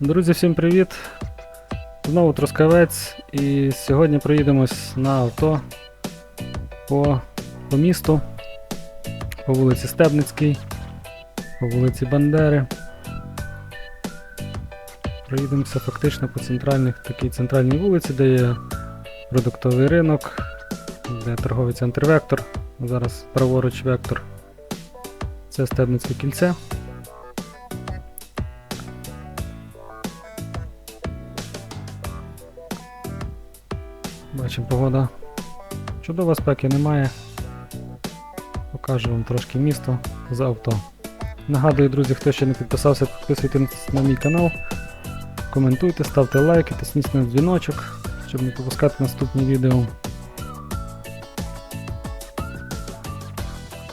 Друзі, всім привіт! Знову Трускавець і сьогодні проїдемось на авто по, по місту, по вулиці Стебницькій, по вулиці Бандери. Проїдемося фактично по центральних, такій центральній вулиці, де є продуктовий ринок, де торговий центр Вектор. Зараз праворуч Вектор. Це Стебницьке кільце. Бачимо, погода чудова, спеки немає. Покажу вам трошки місто з авто. Нагадую, друзі, хто ще не підписався, підписуйтесь на мій канал, коментуйте, ставте лайки, тисніть на дзвіночок, щоб не пропускати наступні відео.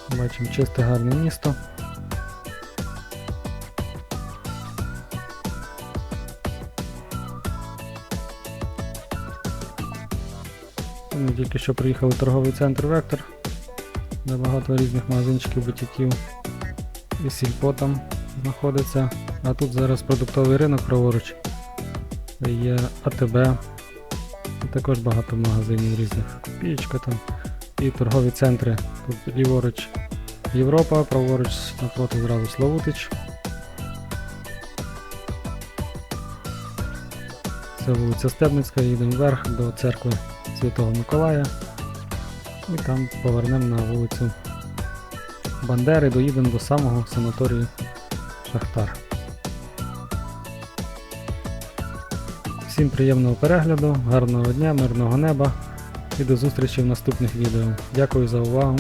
Бачимо чисте гарне місто. Ми тільки що приїхали в торговий центр Вектор, де багато різних магазинчиків, бутіків і сільпо там знаходиться. А тут зараз продуктовий ринок праворуч. Є АТБ. І також багато магазинів різних. Пічка там. І торгові центри. Тут ліворуч Європа, праворуч напроти зразу Славутич. Це вулиця Стебницька, їдемо вверх до церкви Святого Миколая. І там повернемо на вулицю Бандери, доїдемо до самого санаторію Шахтар. Всім приємного перегляду, гарного дня, мирного неба і до зустрічі в наступних відео. Дякую за увагу.